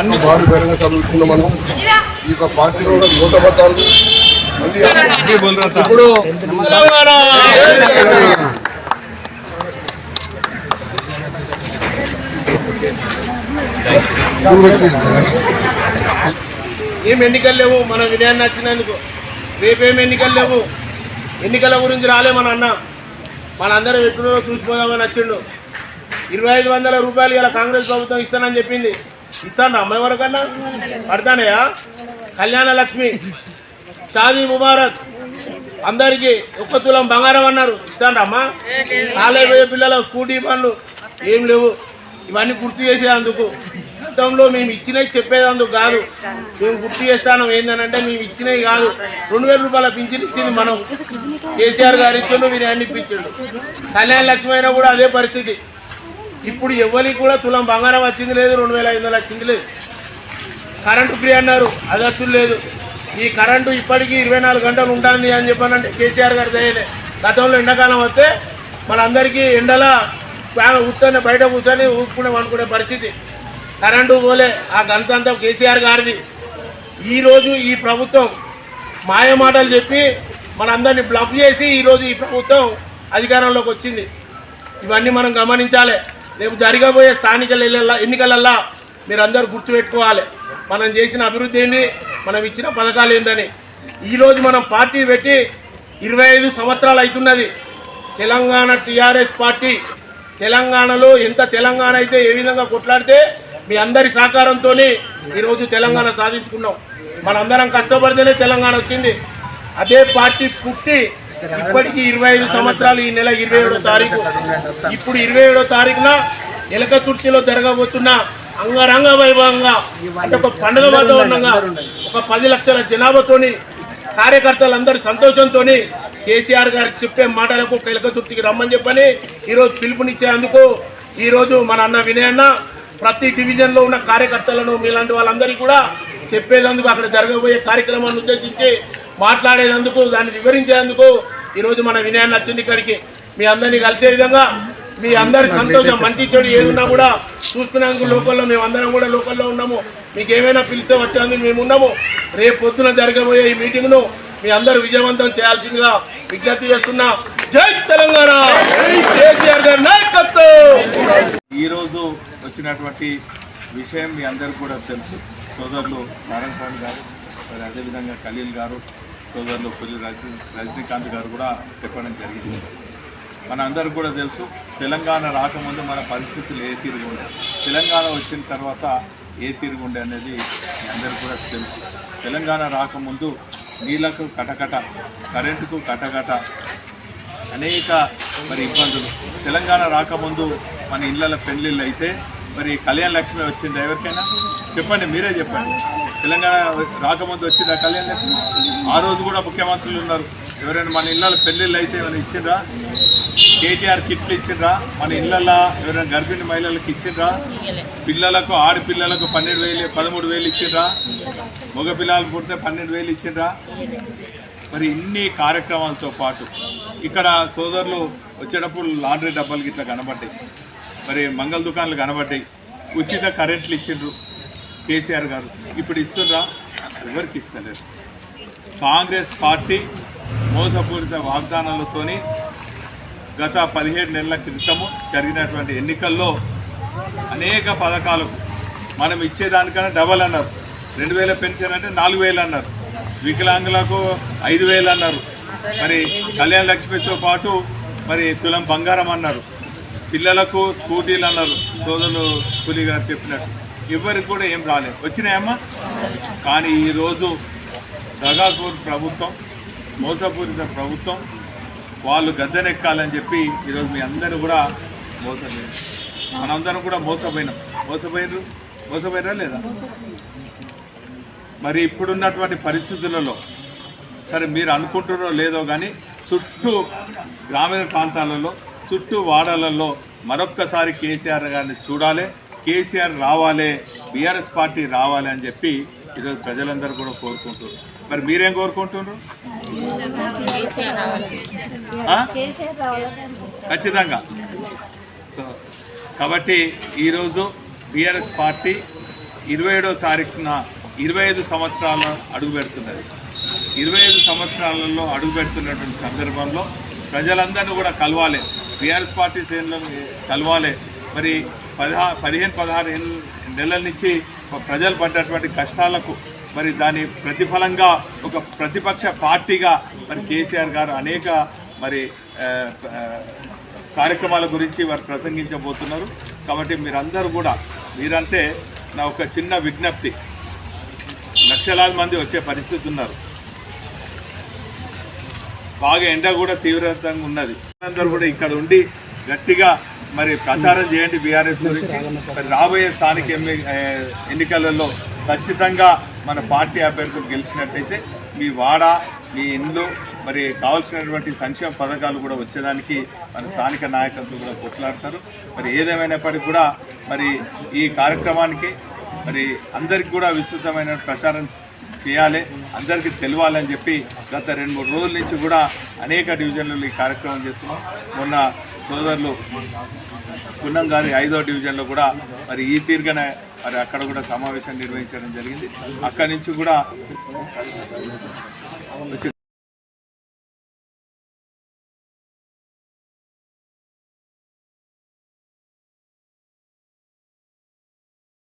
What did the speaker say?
అన్ని బాగా బహిరంగ చదువుకున్న మనం ఈ యొక్క పార్టీలో కూడా నూట పట్టాలు మళ్ళీ ఇప్పుడు ఏం ఎన్నికలు లేవు? మన వినయాన్ని నచ్చినందుకు. రేపేం ఎన్నికలు లేవు? ఎన్నికల గురించి రాలే మన అన్న. మనందరం ఎప్పుడో చూసిపోదామని వచ్చిండు ఇరవై ఐదు వందల రూపాయలు ఇలా కాంగ్రెస్ ప్రభుత్వం ఇస్తానని చెప్పింది. ఇస్తాను అమ్మాయి వరకన్నా? పడతానయా? కళ్యాణ లక్ష్మి షాదీ ముబారక్. అందరికీ ఒక్క తులం బంగారం అన్నారు. ఇస్తాను అమ్మా? కాలేజ్ పోయే పిల్లల స్కూటీ పనులు ఏం లేవు. ఇవన్నీ గుర్తు చేసేందుకు. గతంలో మేము ఇచ్చినవి చెప్పేదందుకు కాదు. మేము గుర్తు చేస్తాను ఏంటంటే మేము ఇచ్చినవి కాదు. రెండు వేల రూపాయల పింఛన్ ఇచ్చింది మనం. కేసీఆర్ గారు ఇచ్చిండు మీరు అన్ని ఇప్పించిండు. కళ్యాణ లక్ష్మి అయినా కూడా అదే పరిస్థితి. ఇప్పుడు ఎవరికి కూడా తులం బంగారం వచ్చింది లేదు రెండు వేల ఐదు వందలు వచ్చింది లేదు. కరెంటు ఫ్రీ అన్నారు అది వచ్చుడు లేదు. ఈ కరెంటు ఇప్పటికీ ఇరవై నాలుగు గంటలు ఉంటుంది అని చెప్పానంటే కేసీఆర్ గారు దయలే. గతంలో ఎండాకాలం వస్తే మనందరికీ ఎండల కూర్చొని బయట కూర్చొని ఊపుకునే అనుకునే పరిస్థితి. కరెంటు పోలే ఆ గంట అంతా కేసీఆర్ గారిది. ఈరోజు ఈ ప్రభుత్వం మాయమాటలు చెప్పి మనందరినీ బ్లఫ్ చేసి ఈరోజు ఈ ప్రభుత్వం అధికారంలోకి వచ్చింది. ఇవన్నీ మనం గమనించాలి. రేపు జరగబోయే స్థానిక ఎన్నికలల్లో ఎన్నికలల్లా మీరందరూ గుర్తుపెట్టుకోవాలి. మనం చేసిన అభివృద్ధి ఏంది? మనం ఇచ్చిన పథకాలు ఏందని. ఈరోజు మనం పార్టీ పెట్టి ఇరవై ఐదు సంవత్సరాలు అవుతున్నది. తెలంగాణ టీఆర్ఎస్ పార్టీ తెలంగాణలో ఎంత తెలంగాణ అయితే ఏ విధంగా కొట్లాడితే మీ అందరి సహకారంతో ఈరోజు తెలంగాణ సాధించుకున్నాం. మనందరం కష్టపడితేనే తెలంగాణ వచ్చింది. అదే పార్టీ పుట్టి ఇప్పటికీ ఇరవై ఐదు సంవత్సరాలు ఈ నెల ఇరవై ఏడో తారీఖు. ఇప్పుడు ఇరవై ఏడో తారీఖున ఎలకతుర్తిలో జరగబోతున్న అంగరంగ వైభవంగా అంటే ఒక పండుగ వాతావరణంగా ఒక పది లక్షల జనాభాతోని కార్యకర్తలందరి సంతోషంతో కేసీఆర్ గారు చెప్పే మాటలకు ఎలకతుర్తికి రమ్మని చెప్పని ఈరోజు పిలుపునిచ్చేందుకు ఈరోజు మన అన్న వినయన్న ప్రతి డివిజన్లో ఉన్న కార్యకర్తలను మీలాంటి వాళ్ళందరికీ కూడా చెప్పేందుకు అక్కడ జరగబోయే కార్యక్రమాన్ని ఉద్దేశించి మాట్లాడేందుకు దాన్ని వివరించేందుకు ఈరోజు మన వినయాన్ని వచ్చింది ఇక్కడికి మీ అందరినీ కలిసే విధంగా మీ అందరి సంతోషం మంచి చెడు ఏదున్నా కూడా చూస్తున్నాం లోకల్లో మేము అందరం కూడా లోకల్లో ఉన్నాము. మీకు ఏమైనా పిలిస్తే వచ్చేందుకు మేము ఉన్నాము రేపు పొద్దున జరగబోయే ఈ మీటింగ్ను మీ అందరూ విజయవంతం చేయాల్సిందిగా విజ్ఞప్తి చేస్తున్నా. జై తెలంగాణ! కేసీఆర్ గారి నాయకత్వం! ఈరోజు వచ్చినటువంటి విషయం మీ అందరికీ కూడా తెలుసు. సోదరులు నారాయణ స్వామి గారు మరి అదేవిధంగా ఖలీల్ గారు సోదరులు పెళ్ళి రజనీ రజనీకాంత్ గారు కూడా చెప్పడం జరిగింది. మన అందరికి కూడా తెలుసు తెలంగాణ రాకముందు మన పరిస్థితులు ఏ తీరుగా ఉండే. తెలంగాణ వచ్చిన తర్వాత ఏ తీరుగా ఉండే అనేది మీ అందరికీ కూడా తెలుసు. తెలంగాణ రాకముందు నీళ్ళకు కటకట కరెంటుకు కటకట అనేక మరి ఇబ్బందులు. తెలంగాణ రాకముందు మన ఇళ్ళ పెళ్ళిళ్ళు అయితే మరి కళ్యాణ లక్ష్మి వచ్చిందా ఎవరికైనా చెప్పండి మీరే చెప్పండి. తెలంగాణ రాకముందు వచ్చిందా కళ్యాణ లక్ష్మి? ఆ రోజు కూడా ముఖ్యమంత్రులు ఉన్నారు. ఎవరైనా మన ఇళ్ళ పెళ్ళిళ్ళు అయితే ఏమైనా ఇచ్చిండ్రా? కేటీఆర్ కిట్లు ఇచ్చిండ్రా? మన ఇళ్ళల్లో ఎవరైనా గర్భిణి మహిళలకు ఇచ్చిండ్రా? పిల్లలకు ఆడపిల్లలకు పన్నెండు వేలు పదమూడు వేలు ఇచ్చిండ్రా? మగ పిల్లలు పుడితే పన్నెండు వేలు ఇచ్చిండ్రా? మరి ఇన్ని కార్యక్రమాలతో పాటు ఇక్కడ సోదరులు వచ్చేటప్పుడు లాండ్రీ డబ్బాలు ఇట్లా కనబడ్డాయి. మరి మంగళ దుకాణాలు కనబడ్డాయి. ఉచిత కరెంట్లు ఇచ్చిండ్రు కేసీఆర్ గారు. ఇప్పుడు ఇస్తుండ్రా? ఎవరికి ఇస్తలేరు? కాంగ్రెస్ పార్టీ మోసపూరిత వాగ్దానాలతోని గత పదిహేడు నెలల క్రితము జరిగినటువంటి ఎన్నికల్లో అనేక పథకాలు మనం ఇచ్చేదానికన్నా డబల్ అన్నారు. రెండు వేల పెన్షన్ అంటే నాలుగు వేలు అన్నారు. వికలాంగులకు ఐదు వేలు అన్నారు. మరి కళ్యాణ లక్ష్మితో పాటు మరి తులం బంగారం అన్నారు. పిల్లలకు స్కూటీలు అన్నారు సోదరులు పులి గారు చెప్పినట్టు. ఎవరికి కూడా ఏం రాలేదు. వచ్చినాయమ్మా? కానీ ఈరోజు దగాపూర్ ప్రభుత్వం మోసపూరిత ప్రభుత్వం వాళ్ళు గద్దెనెక్కాలని చెప్పి ఈరోజు మీ అందరూ కూడా మోసపోయారు మనందరం కూడా మోసపోయినాం. మోసపోయినరు మోసపోయినరా లేదా? మరి ఇప్పుడున్నటువంటి పరిస్థితులలో సరే మీరు అనుకుంటున్నారో లేదో కానీ చుట్టూ గ్రామీణ ప్రాంతాలలో చుట్టూ వాడలలో మరొక్కసారి కేసీఆర్ గారిని చూడాలి. కేసీఆర్ రావాలి బీఆర్ఎస్ పార్టీ రావాలి అని చెప్పి ఈరోజు ప్రజలందరూ కూడా కోరుకుంటున్నారు. మరి మీరేం కోరుకుంటున్నారు? ఖచ్చితంగా. సో కాబట్టి ఈరోజు బీఆర్ఎస్ పార్టీ ఇరవై ఏడో తారీఖున ఇరవై ఐదు సంవత్సరాల అడుగు పెడుతున్నది. ఇరవై ఐదు సంవత్సరాలలో అడుగు పెడుతున్నటువంటి సందర్భంలో ప్రజలందరినీ కూడా కలవాలి. బీఆర్ఎస్ పార్టీ శ్రేణులను కలవాలి. మరి పదహా పదిహేను పదహారు నెలల నుంచి ప్రజలు పడ్డటువంటి కష్టాలకు మరి దాని ప్రతిఫలంగా ఒక ప్రతిపక్ష పార్టీగా మరి కేసీఆర్ గారు అనేక మరి కార్యక్రమాల గురించి వారు ప్రసంగించబోతున్నారు. కాబట్టి మీరందరూ కూడా మీరంటే నా ఒక చిన్న విజ్ఞప్తి. లక్షలాది మంది వచ్చే పరిస్థితి ఉన్నారు. బాగా ఎండ కూడా తీవ్రతంగా ఉన్నది. అందరూ కూడా ఇక్కడ ఉండి గట్టిగా మరి ప్రచారం చేయండి బీఆర్ఎస్ గురించి. మరి రాబోయే స్థానిక ఎన్నికలలో ఖచ్చితంగా మన పార్టీ అభ్యర్థులు గెలిచినట్టయితే మీ వాడ మీ ఇండ్లు మరి కావాల్సినటువంటి సంక్షేమ పథకాలు కూడా వచ్చేదానికి మన స్థానిక నాయకత్వం కూడా కొట్లాడతారు. మరి ఏదేమైనప్పటికీ కూడా మరి ఈ కార్యక్రమానికి మరి అందరికి కూడా విస్తృతమైన ప్రచారం చేయాలి. అందరికీ తెలియాలని చెప్పి గత రెండు మూడు రోజుల నుంచి కూడా అనేక డివిజన్లలో ఈ కార్యక్రమం చేస్తున్నాం. మొన్న సోదరులు పున్నం గారి ఐదో డివిజన్లో కూడా మరి ఈ తీరుగానే మరి అక్కడ కూడా సమావేశం నిర్వహించడం జరిగింది. అక్కడి నుంచి కూడా